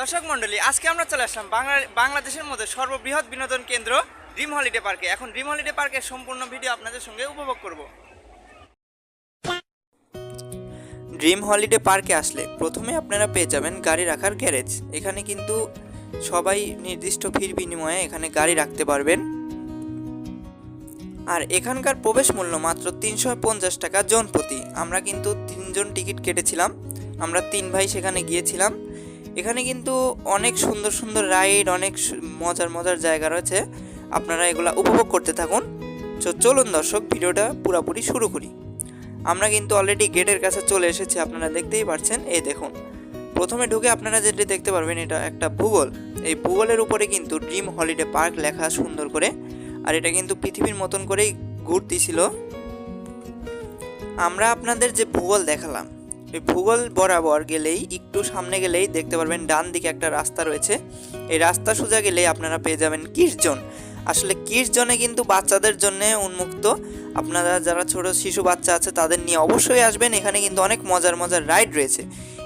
দর্শক মন্ডলী আজকে আমরা চলে আসলাম বাংলা বাংলাদেশের মধ্যে সর্ববৃহৎ বিনোদন কেন্দ্র ড্রিম হলিডে পার্কে। এখন ড্রিম হলিডে পার্কের সম্পূর্ণ ভিডিও আপনাদের সঙ্গে উপভোগ করব। ড্রিম হলিডে পার্কে আসলে প্রথমে আপনারা পেয়ে যাবেন গাড়ি রাখার গ্যারেজ। এখানে কিন্তু সবাই নির্দিষ্ট ফির বিনিময়ে এখানে গাড়ি রাখতে পারবেন। আর এখানকার প্রবেশ মূল্য মাত্র তিনশো পঞ্চাশ টাকা জন প্রতি। আমরা কিন্তু তিনজন টিকিট কেটেছিলাম। আমরা তিন ভাই সেখানে গিয়েছিলাম। এখানে কিন্তু অনেক সুন্দর সুন্দর রাইড, অনেক মজার মজার জায়গা রয়েছে। আপনারা এগুলা উপভোগ করতে থাকুন। তো চলুন দর্শক, ভিডিওটা পুরোপুরি শুরু করি। আমরা কিন্তু অলরেডি গেটের কাছে চলে এসেছি, আপনারা দেখতেই পাচ্ছেন এই দেখুন, প্রথমে ঢুকে আপনারা যেটি দেখতে পারবেন, এটা একটা ভূগোল। এই ভূগোলের উপরে কিন্তু ড্রিম হলিডে পার্ক লেখা সুন্দর করে, আর এটা কিন্তু পৃথিবীর মতন করেই ঘুরতেছিল আমরা আপনাদের যে ভূগোল দেখালাম এই ভূগোল বরাবর গেলেই, একটু সামনে গেলেই দেখতে পারবেন ডান দিকে একটা রাস্তা রয়েছে। এই রাস্তা সোজা গেলেই আপনারা পেয়ে যাবেন কিরজন আসলে কিরজনে কিন্তু বাচ্চাদের জন্য উন্মুক্ত। আপনারা যারা ছোট শিশু বাচ্চা আছে, তাদের নিয়ে অবশ্যই আসবেন। এখানে কিন্তু অনেক মজার মজার রাইড রয়েছে।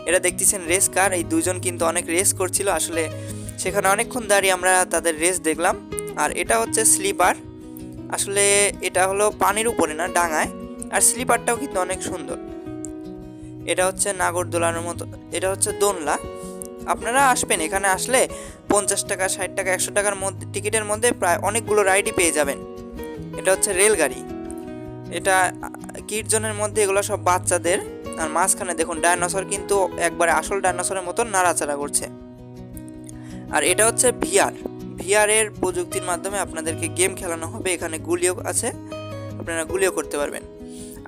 এটা দেখতেছেন রেস কার। এই দুজন কিন্তু অনেক রেস করছিল। আসলে সেখানে অনেকক্ষণ দাঁড়িয়ে আমরা তাদের রেস দেখলাম। আর এটা হচ্ছে স্লিপার। আসলে এটা হলো পানির উপরে না, ডাঙায়। আর স্লিপারটাও কিন্তু অনেক সুন্দর। এটা হচ্ছে নাগরদোলার মতো, এটা হচ্ছে দোনলা। আপনারা আসবেন, এখানে আসলে পঞ্চাশ টাকা, ষাট টাকা, একশো টাকার মধ্যে, টিকিটের মধ্যে প্রায় অনেকগুলো রাইডই পেয়ে যাবেন। এটা হচ্ছে রেলগাড়ি। এটা কিটজনের মধ্যে এগুলো সব বাচ্চাদের। আর মাঝখানে দেখুন ডায়নোসর কিন্তু একবারে আসল ডায়নোসরের মতো নাড়াচাড়া করছে। আর এটা হচ্ছে ভিআর। ভিআরের প্রযুক্তির মাধ্যমে আপনাদেরকে গেম খেলানো হবে, এখানে গুলিও আছে, আপনারা গুলিও করতে পারবেন।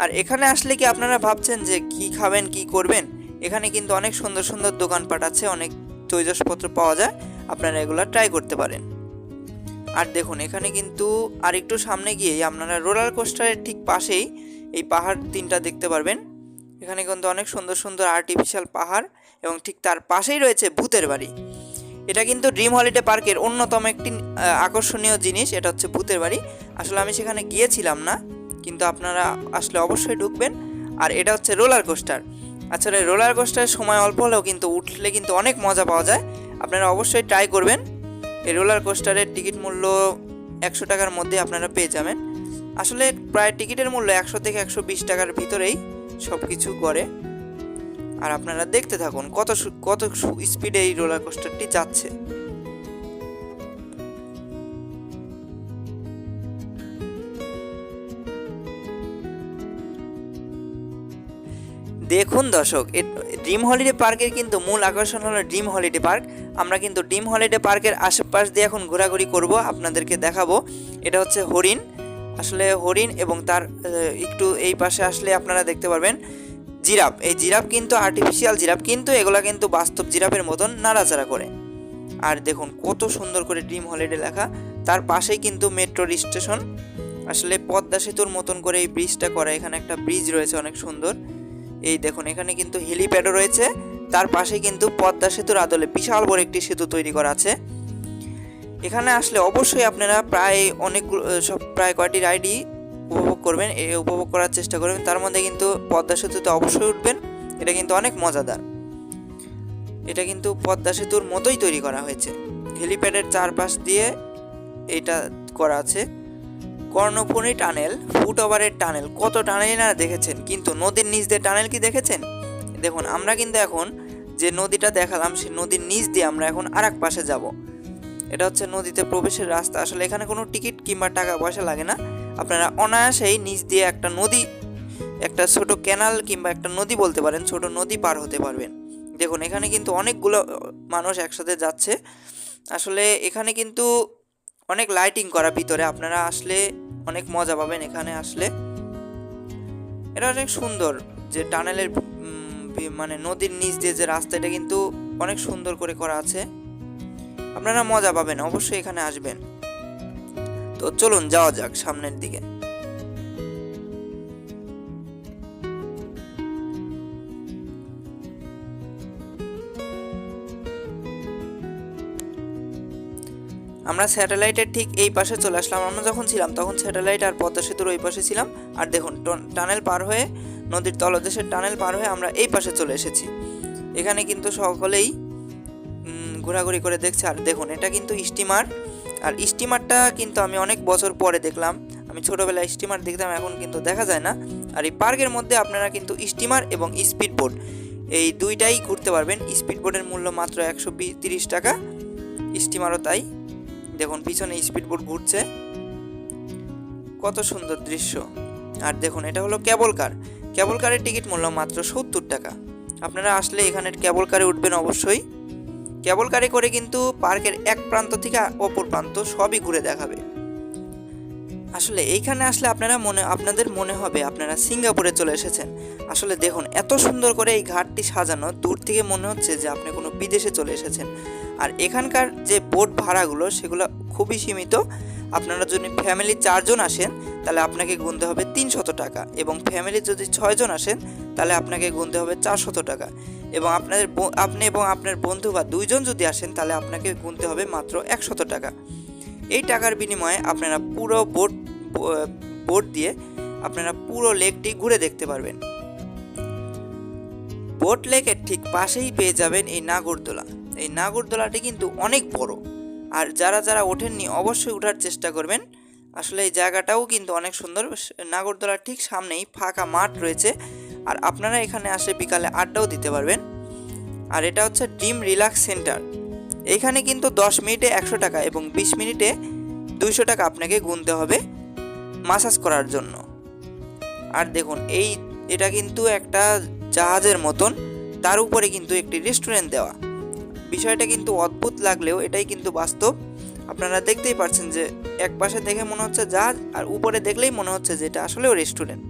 আর এখানে আসলে কি আপনারা ভাবছেন যে কি খাবেন, কি করবেন? এখানে কিন্তু অনেক সুন্দর সুন্দর দোকানপাট আছে, অনেক তৈজসপত্র পাওয়া যায়। আপনারা এগুলো ট্রাই করতে পারেন। আর দেখুন, এখানে কিন্তু আর একটু সামনে গিয়েই আপনারা রোলার কোস্টারের ঠিক পাশেই এই পাহাড় তিনটা দেখতে পারবেন। এখানে কিন্তু অনেক সুন্দর সুন্দর আর্টিফিশিয়াল পাহাড় এবং ঠিক তার পাশেই রয়েছে ভূতের বাড়ি। এটা কিন্তু ড্রিম হলিডে পার্কের অন্যতম একটি আকর্ষণীয় জিনিস, এটা হচ্ছে ভূতের বাড়ি। আসলে আমি সেখানে গিয়েছিলাম না। কিন্তু আপনারা আসলে অবশ্যই ঢুকবেন। আর এটা হচ্ছে রোলার কোস্টার। আচ্ছা রোলার কোস্টারের সময় অল্প হলেও কিন্তু উঠলে কিন্তু অনেক মজা পাওয়া যায়। আপনারা অবশ্যই ট্রাই করবেন। এই রোলার কোস্টারের টিকিট মূল্য একশো টাকার মধ্যে আপনারা পেয়ে যাবেন। আসলে প্রায় টিকিটের মূল্য একশো থেকে একশো বিশ টাকার ভিতরেই সব কিছু করে। আর আপনারা দেখতে থাকুন কত কত স্পিডে এই রোলার কোস্টারটি যাচ্ছে। দেখুন দর্শক ড্রিম হলিডে পার্কের কিন্তু মূল আকর্ষণ হলো ড্রিম হলিডে পার্ক। আমরা কিন্তু ড্রিম হলিডে পার্কের আশেপাশ দিয়ে এখন ঘোরাঘুরি করব, আপনাদেরকে দেখাবো। এটা হচ্ছে হরিণ। আসলে হরিণ এবং তার একটু এই পাশে আসলে আপনারা দেখতে পারবেন জিরাফ। এই জিরাফ কিন্তু আর্টিফিশিয়াল জিরাফ, কিন্তু এগুলা কিন্তু বাস্তব জিরাফের মতন নাড়াচাড়া করে। আর দেখুন কত সুন্দর করে ড্রিম হলিডে লেখা। তার পাশেই কিন্তু মেট্রো স্টেশন। আসলে পদ্মা সেতুর মতন করে এই ব্রিজটা করা। এখানে একটা ব্রিজ রয়েছে, অনেক সুন্দর। এই দেখুন, এখানে কিন্তু হেলিপ্যাডও রয়েছে। তার পাশে কিন্তু পদ্মা সেতুর আদলে বিশাল বড় একটি সেতু তৈরি করা আছে। এখানে আসলে অবশ্যই আপনারা প্রায় অনেক সব প্রায় কয়টি রাইডই উপভোগ করবেন, এ উপভোগ করার চেষ্টা করবেন। তার মধ্যে কিন্তু পদ্মা সেতুতে অবশ্যই উঠবেন। এটা কিন্তু অনেক মজাদার। এটা কিন্তু পদ্মা সেতুর মতোই তৈরি করা হয়েছে। হেলিপ্যাডের চারপাশ দিয়ে এটা করা আছে। কর্ণফুনি টানেল ফুট ওভারের টানেল, কত টানেল না দেখেছেন, কিন্তু নদীর নিচ দিয়ে টানেল কি দেখেছেন? দেখুন, আমরা কিন্তু এখন যে নদীটা দেখালাম, সেই নদীর নিচ দিয়ে আমরা এখন আর পাশে যাব। এটা হচ্ছে নদীতে প্রবেশের রাস্তা। আসলে এখানে কোনো টিকিট কিংবা টাকা পয়সা লাগে না। আপনারা অনায়াসেই নিচ দিয়ে একটা নদী, একটা ছোট ক্যানাল কিংবা একটা নদী বলতে পারেন, ছোট নদী পার হতে পারবেন। দেখুন, এখানে কিন্তু অনেকগুলো মানুষ একসাথে যাচ্ছে। আসলে এখানে কিন্তু অনেক লাইটিং করা ভিতরে। আপনারা আসলে অনেক মজা পাবেন এখানে আসলে। এটা অনেক সুন্দর যে টানেলের মানে নদীর নিচ দিয়ে যে রাস্তা, এটা কিন্তু অনেক সুন্দর করে করা আছে। আপনারা মজা পাবেন, অবশ্যই এখানে আসবেন। তো চলুন, যাওয়া যাক সামনের দিকে। আমরা স্যাটেলাইটের ঠিক এই পাশে চলে আসলাম। আমরা যখন ছিলাম, তখন স্যাটেলাইট আর পদ্মা সেতুর ওই পাশে ছিলাম। আর দেখুন, টন- টানেল পার হয়ে, নদীর তলদেশের টানেল পার হয়ে আমরা এই পাশে চলে এসেছি। এখানে কিন্তু সকলেই ঘোরাঘুরি করে দেখছে। আর দেখুন, এটা কিন্তু স্টিমার। আর স্টিমারটা কিন্তু আমি অনেক বছর পরে দেখলাম। আমি ছোটোবেলায় স্টিমার দেখতাম, এখন কিন্তু দেখা যায় না। আর এই পার্কের মধ্যে আপনারা কিন্তু স্টিমার এবং স্পিড বোট এই দুইটাই ঘুরতে পারবেন। স্পিড বোটের মূল্য মাত্র একশো তিরিশ টাকা, স্টিমারও তাই। দেখুন, পিছনে স্পিড বোট ঘুরছে। কত সুন্দর দৃশ্য। আর দেখুন, এটা হলো কেবল কার কেবল কারের টিকিট মূল্য মাত্র সত্তর টাকা। আপনারা আসলে এখানে কেবল কারে উঠবেন অবশ্যই। কেবল কারে করে কিন্তু পার্কের এক প্রান্ত থেকে অপর প্রান্ত সবই ঘুরে দেখাবে। আসলে এইখানে আসলে আপনারা মনে, আপনাদের মনে হবে, আপনারা সিঙ্গাপুরে চলে এসেছেন। আসলে দেখুন, এত সুন্দর করে এই ঘাটটি সাজানো, দূর থেকে মনে হচ্ছে যে আপনি কোনো বিদেশে চলে এসেছেন। আর এখানকার যে বোট ভাড়াগুলো, সেগুলো খুবই সীমিত। আপনারা যদি ফ্যামিলি চারজন আসেন, তাহলে আপনাকে গুনতে হবে তিনশত টাকা এবং ফ্যামিলি যদি ছয়জন আসেন, তাহলে আপনাকে গুনতে হবে চারশত টাকা। এবং আপনাদের আপনি এবং আপনার বন্ধু বা দুইজন যদি আসেন, তাহলে আপনাকে গুনতে হবে মাত্র একশত টাকা। এই টাকার বিনিময়ে আপনারা পুরো বোট বোট দিয়ে আপনারা পুরো লেকটি ঘুরে দেখতে পারবেন। বোট লেকের ঠিক পাশেই পেয়ে যাবেন এই নাগরদোলা। এই নাগরদোলাটি কিন্তু অনেক বড়। আর যারা যারা ওঠেননি অবশ্যই ওঠার চেষ্টা করবেন। আসলে এই জায়গাটাও কিন্তু অনেক সুন্দর। নাগরদোলার ঠিক সামনেই ফাঁকা মাঠ রয়েছে। আর আপনারা এখানে আসে বিকালে আড্ডাও দিতে পারবেন। আর এটা হচ্ছে ড্রিম রিল্যাক্স সেন্টার। এখানে কিন্তু দশ মিনিটে একশো টাকা এবং বিশ মিনিটে দুইশো টাকা আপনাকে গুনতে হবে মাসাজ করার জন্য। আর দেখুন, এই, এটা কিন্তু একটা জাহাজের মতন। তার উপরে কিন্তু একটি রেস্টুরেন্ট দেওয়া। বিষয়টা কিন্তু অদ্ভুত লাগলেও এটাই কিন্তু বাস্তব। আপনারা দেখতেই পাচ্ছেন যে এক পাশে দেখে মনে হচ্ছে জাহাজ আর উপরে দেখলেই মনে হচ্ছে যে এটা আসলেও রেস্টুরেন্ট।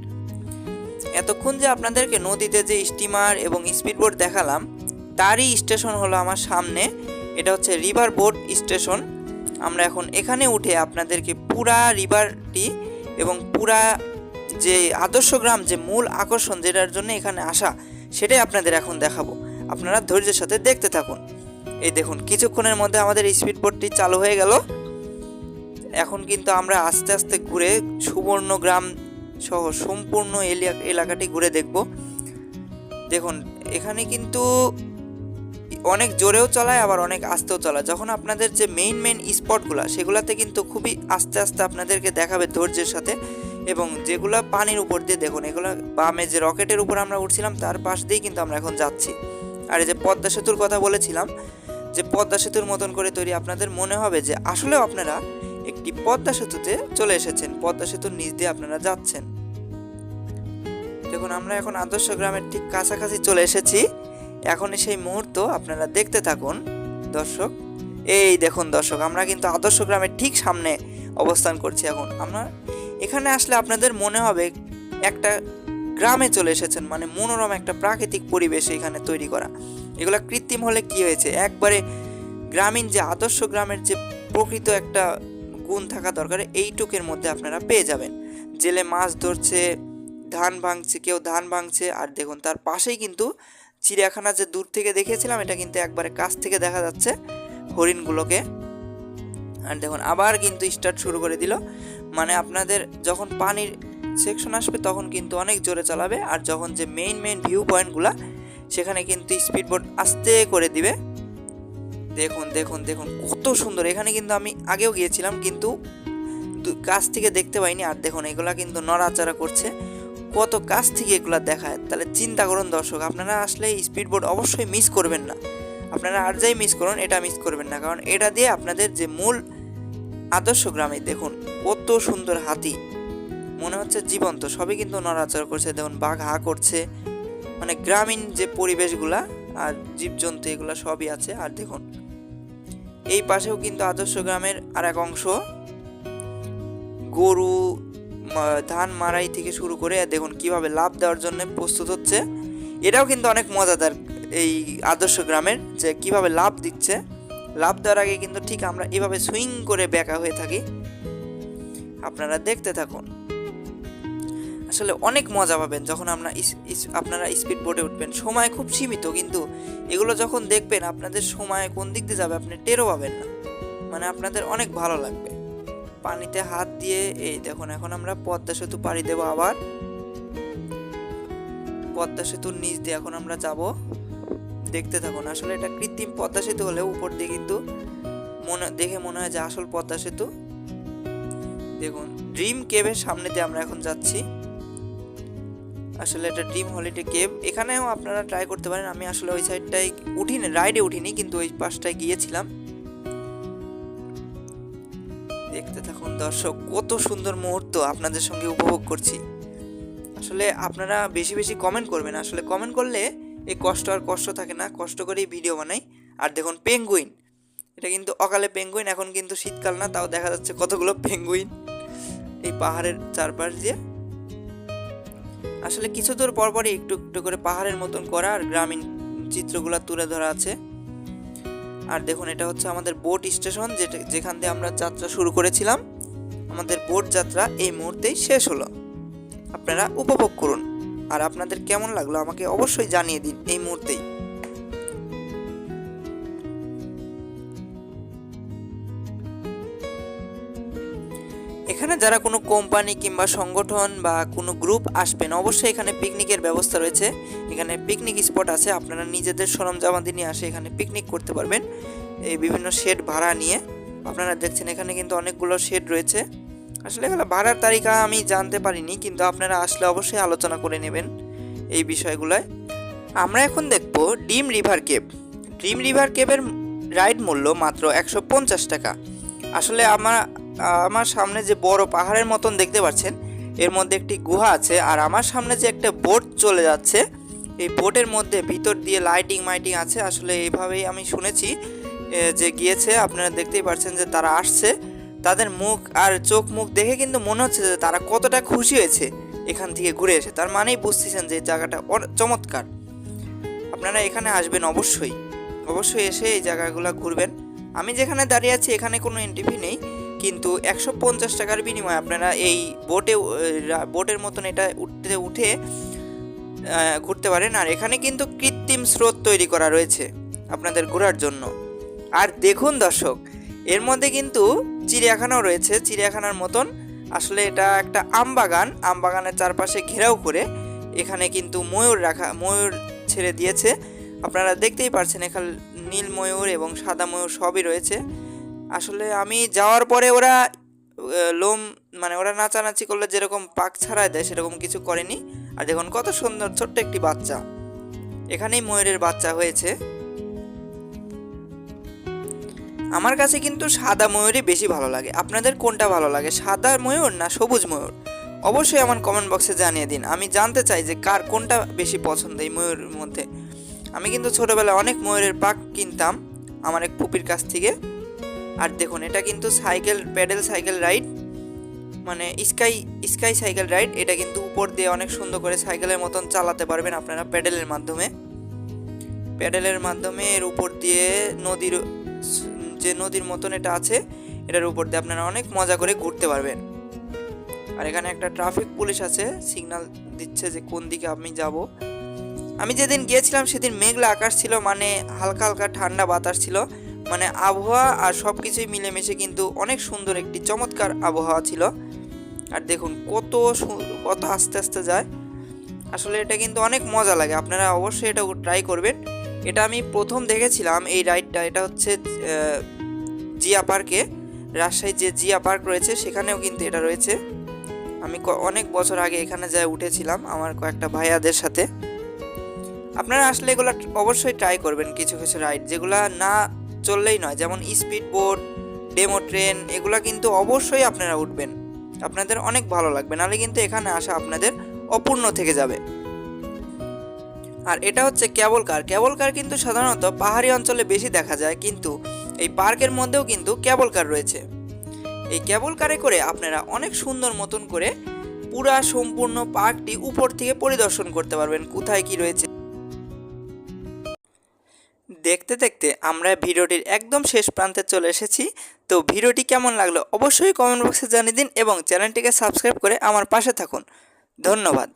এতক্ষণ যে আপনাদেরকে নদীতে যে স্টিমার এবং স্পিড বোট দেখালাম, তারই স্টেশন হলো আমার সামনে। এটা হচ্ছে রিভার বোট স্টেশন। আমরা এখন এখানে উঠে আপনাদেরকে পুরা রিভারটি এবং পুরা যে আদর্শ গ্রাম, যে মূল আকর্ষণ যেটার জন্য এখানে আসা, সেটাই আপনাদের এখন দেখাবো। আপনারা ধৈর্যের সাথে দেখতে থাকুন। এই দেখুন, কিছুক্ষণের মধ্যে আমাদের স্পিড বোটটি চালু হয়ে গেল। এখন কিন্তু আমরা আস্তে আস্তে ঘুরে সুবর্ণ গ্রাম সহ সম্পূর্ণ এলাকাটি ঘুরে দেখব। দেখুন, এখানে কিন্তু অনেক জোরেও চলায়, আবার অনেক আস্তেও চলায়। যখন আপনাদের যে মেইন মেইন স্পটগুলো সেগুলোতে কিন্তু খুবই আস্তে আস্তে আপনাদেরকে দেখাবে ধৈর্যের সাথে। এবং যেগুলো পানির উপর দিয়ে, দেখুন, এগুলো বামে যে রকেটের উপর আমরা উঠছিলাম, তার পাশ দিয়েই কিন্তু আমরা এখন যাচ্ছি। আর এই যে পদ্মা সেতুর কথা বলেছিলাম, যে পদ্মা সেতুর মতন করে তৈরি আপনাদের মনে হবে যে আসলেও আপনারা একটি পদ্মা সেতুতে চলে এসেছেন, পদ্মা সেতুর নিচ দিয়ে আপনারা যাচ্ছেন। দেখুন, আমরা এখন আদর্শ গ্রামের ঠিক কাছাকাছি চলে এসেছি। এখন সেই মুহূর্ত, আপনারা দেখতে থাকুন। দর্শক, এই দেখুন দর্শক, আমরা কিন্তু আদর্শ গ্রামের ঠিক সামনে অবস্থান করছি এখন। আমরা এখানে আসলে আপনাদের মনে হবে একটা গ্রামে চলে এসেছেন মানে মনোরম একটা প্রাকৃতিক পরিবেশ এখানে তৈরি করা। এগুলো কৃত্রিম হলে কি হয়েছে? একবারে গ্রামীণ যে আদর্শ গ্রামের যে প্রকৃত একটা গুণ থাকা দরকার, এইটুকের মধ্যে আপনারা পেয়ে যাবেন। জেলে মাছ ধরছে, ধান ভাঙছে, কেউ ধান ভাঙছে, আর দেখুন তার পাশেই কিন্তু চিড়িয়াখানা যে দূর থেকে দেখেছিলাম এটা কিন্তু একবারে কাছ থেকে দেখা যাচ্ছে হরিণগুলোকে। আর দেখুন আবার কিন্তু স্টার্ট শুরু করে দিল। মানে আপনাদের যখন পানির সেকশন আসবে, তখন কিন্তু অনেক জোরে চালাবে। আর যখন যে মেইন মেইন ভিউ পয়েন্টগুলো সেখানে কিন্তু স্পিড বোট আস্তে করে দিবে। দেখুন দেখুন দেখুন, কত সুন্দর। এখানে কিন্তু আমি আগেও গিয়েছিলাম, কিন্তু কাছ থেকে দেখতে পাইনি। আর দেখুন, এগুলা কিন্তু নড়াচড়া করছে। কত কাছ থেকে এগুলা দেখায়? তাহলে চিন্তা করুন দর্শক, আপনারা আসলে স্পিড বোট অবশ্যই মিস করবেন না। আপনারা আর যাই মিস করুন, এটা মিস করবেন না। কারণ এটা দিয়ে আপনাদের যে মূল আদর্শ গ্রামে, দেখুন, কত সুন্দর হাতি। মনে হচ্ছে জীবন্ত, সবই কিন্তু নড়াচড়া করছে, দেখুন বাঘ হা করছে। মানে গ্রামীণ যে পরিবেশগুলা আর জীবজন্তু এগুলা সবই আছে, আর দেখুন, এই পাশেও কিন্তু আদর্শ গ্রামের আর এক অংশ। গরু ধান মারাই থেকে শুরু করে দেখুন কীভাবে লাভ দেওয়ার জন্য প্রস্তুত হচ্ছে। এটাও কিন্তু অনেক মজাদার এই আদর্শ গ্রামের, যে কীভাবে লাভ দিচ্ছে। লাভ দেওয়ার আগে কিন্তু ঠিক আমরা এভাবে সুইং করে বেঁকা হয়ে থাকি। আপনারা দেখতে থাকুন। আসলে অনেক মজা পাবেন যখন আমরা আপনারা স্পিড বোটে উঠবেন। সময় খুব সীমিত, কিন্তু এগুলো যখন দেখবেন, আপনাদের সময় কোন দিক দিয়ে যাবে আপনি টেরও পাবেন না। মানে আপনাদের অনেক ভালো লাগবে। পানিতে হাত দিয়ে, এই দেখুন, এখন আমরা পদ্মা সেতু পাড়ি দেবো আবার। পদ্মা সেতুর নিচ দিয়ে এখন আমরা যাব। দেখতে থাকুন, আসলে এটা কৃত্রিম পদ্মা সেতু হলেও উপর দিয়ে কিন্তু মনে, দেখে মনে হয় যে আসল পদ্মা সেতু। দেখুন, ড্রিম কেভের সামনে দিয়ে আমরা এখন যাচ্ছি। আসলে এটা ড্রিম হলিডে কেভ এখানেও আপনারা ট্রাই করতে পারেন। আমি আসলে ওই সাইডটায় উঠিনি রাইডে উঠিনি, কিন্তু ওই পাশটায় গিয়েছিলাম। দেখতে থাকুন দর্শক, কত সুন্দর মুহূর্ত আপনাদের সঙ্গে উপভোগ করছি। আসলে আপনারা বেশি বেশি কমেন্ট করবেন। আসলে কমেন্ট করলে এই কষ্ট আর কষ্ট থাকে না, কষ্ট করেই ভিডিও বানাই। আর দেখুন পেঙ্গুইন এটা কিন্তু অকালে পেঙ্গুইন এখন কিন্তু শীতকাল না, তাও দেখা যাচ্ছে কতগুলো পেঙ্গুইন এই পাহাড়ের চারপাশ দিয়ে। আসলে কিছু দূর পরপরই একটু একটু করে পাহাড়ের মতন করা আর গ্রামীণ চিত্রগুলো তুলে ধরা আছে। আর দেখুন, এটা হচ্ছে আমাদের বোট স্টেশন যেটা যেখান দিয়ে আমরা যাত্রা শুরু করেছিলাম। আমাদের বোট যাত্রা এই মুহূর্তেই শেষ হলো। আপনারা উপভোগ করুন। আর আপনাদের কেমন লাগল আমাকে অবশ্যই জানিয়ে দিন এই মুহূর্তেই। এখানে যারা কোনো কোম্পানি কিংবা সংগঠন বা কোনো গ্রুপ আসবেন, অবশ্যই এখানে পিকনিকের ব্যবস্থা রয়েছে। এখানে পিকনিক স্পট আছে, আপনারা নিজেদের সরঞ্জামাদি নিয়ে আসে এখানে পিকনিক করতে পারবেন। এই বিভিন্ন শেড ভাড়া নিয়ে। আপনারা দেখছেন এখানে কিন্তু অনেকগুলো শেড রয়েছে। আসলে এগুলো ভাড়ার তালিকা আমি জানতে পারিনি, কিন্তু আপনারা আসলে অবশ্যই আলোচনা করে নেবেন এই বিষয়গুলোয়। আমরা এখন দেখব ডিম রিভার কেভ। ডিম রিভার কেভের রাইড মূল্য মাত্র একশো পঞ্চাশ টাকা। আসলে আমার আমার সামনে যে বড় পাহাড়ের মতন দেখতে পাচ্ছেন, এর মধ্যে একটি গুহা আছে, আর আমার সামনে যে একটা বোট চলে যাচ্ছে, এই বোটের মধ্যে ভিতর দিয়ে লাইটিং মাইটিং আছে, আসলে এইভাবেই আমি শুনেছি যে গিয়েছে, আপনারা দেখতেই পাচ্ছেন যে তারা আসছে, তাদের মুখ আর চোখ মুখ দেখে কিন্তু মনে হচ্ছে যে তারা কতটা খুশি হয়েছে এখান থেকে ঘুরে এসে, তার মানেই বুঝতেছেন যে এই জায়গাটা চমৎকার। আপনারা এখানে আসবেন অবশ্যই অবশ্যই এসে এই জায়গাগুলো ঘুরবেন। আমি যেখানে দাঁড়িয়ে আছি, এখানে কোনো এন্ট্রি নেই। কিন্তু একশো পঞ্চাশ টাকার বিনিময়ে আপনারা এই বোটে বোটের মতন এটা উঠতে, উঠে ঘুরতে পারেন। আর এখানে কিন্তু কৃত্রিম স্রোত তৈরি করা রয়েছে আপনাদের ঘোরার জন্য। আর দেখুন দর্শক, এর মধ্যে কিন্তু চিড়িয়াখানাও রয়েছে। চিড়িয়াখানার মতন আসলে এটা একটা আম বাগান। আম বাগানের চারপাশে ঘেরাও করে এখানে কিন্তু ময়ূর রাখা, ময়ূর ছেড়ে দিয়েছে। আপনারা দেখতেই পারছেন এখানে নীল ময়ূর এবং সাদা ময়ূর সবই রয়েছে। আসলে আমি যাওয়ার পরে ওরা লোম মানে ওরা নাচানাচি করলে যেরকম পাক ছাড়ায় দেয় সেরকম কিছু করেনি। আর দেখুন কত সুন্দর ছোট্ট একটি বাচ্চা। এখানেই ময়ূরের বাচ্চা হয়েছে। আমার কাছে কিন্তু সাদা ময়ূরই বেশি ভালো লাগে। আপনাদের কোনটা ভালো লাগে, সাদা ময়ূর না সবুজ ময়ূর? অবশ্যই আমার কমেন্ট বক্সে জানিয়ে দিন। আমি জানতে চাই যে কার কোনটা বেশি পছন্দ এই ময়ূরের মধ্যে। আমি কিন্তু ছোটোবেলায় অনেক ময়ূরের পাক কিনতাম আমার এক পুপির কাছ থেকে। আর দেখুন, এটা কিন্তু সাইকেল, প্যাডেল সাইকেল রাইড মানে স্কাই স্কাই সাইকেল রাইড, এটা কিন্তু উপর দিয়ে অনেক সুন্দর করে সাইকেলের মতন চালাতে পারবেন আপনারা প্যাডেলের মাধ্যমে। প্যাডেলের মাধ্যমে এর উপর দিয়ে নদীর, যে নদীর মতন এটা আছে, এটার উপর দিয়ে আপনারা অনেক মজা করে ঘুরতে পারবেন। আর এখানে একটা ট্রাফিক পুলিশ আছে সিগন্যাল দিচ্ছে যে কোন দিকে আমি যাব। আমি যেদিন গিয়েছিলাম সেদিন মেঘলা আকাশ ছিল মানে হালকা হালকা ঠান্ডা বাতাস ছিল। মানে আবহাওয়া আর সব কিছুই মিলেমিশে কিন্তু অনেক সুন্দর একটি চমৎকার আবহাওয়া ছিল। আর দেখুন, কত কত আস্তে আস্তে যায়। আসলে এটা কিন্তু অনেক মজা লাগে, আপনারা অবশ্যই এটা ট্রাই করবেন। এটা আমি প্রথম দেখেছিলাম এই রাইডটা এটা হচ্ছে জিয়া পার্কে রাজশাহীর যে জিয়া পার্ক রয়েছে, সেখানেও কিন্তু এটা রয়েছে। আমি অনেক বছর আগে এখানে যায় উঠেছিলাম আমার কয়েকটা ভাইয়াদের সাথে। আপনারা আসলে এগুলো অবশ্যই ট্রাই করবেন, কিছু কিছু রাইড যেগুলা না চললেই নয়, যেমন স্পিড বোট ডেমো ট্রেন, এগুলা কিন্তু অবশ্যই আপনারা উঠবেন। আপনাদের অনেক ভালো লাগবে, নাহলে কিন্তু এখানে আসা আপনাদের অপূর্ণ থেকে যাবে। আর এটা হচ্ছে কেবল কার। কেবল কার কিন্তু সাধারণত পাহাড়ি অঞ্চলে বেশি দেখা যায়, কিন্তু এই পার্কের মধ্যেও কিন্তু কেবল কার রয়েছে। এই কেবল কারে করে আপনারা অনেক সুন্দর মতন করে পুরা সম্পূর্ণ পার্কটি উপর থেকে পরিদর্শন করতে পারবেন, কোথায় কি রয়েছে দেখতে দেখতে আমরা ভিডিওটির একদম শেষ প্রান্তে চলে এসেছি। তো ভিডিওটি কেমন লাগল অবশ্যই কমেন্ট বক্সে জানিয়ে দিন এবং চ্যানেলটিকে সাবস্ক্রাইব করে আমার পাশে থাকুন। ধন্যবাদ।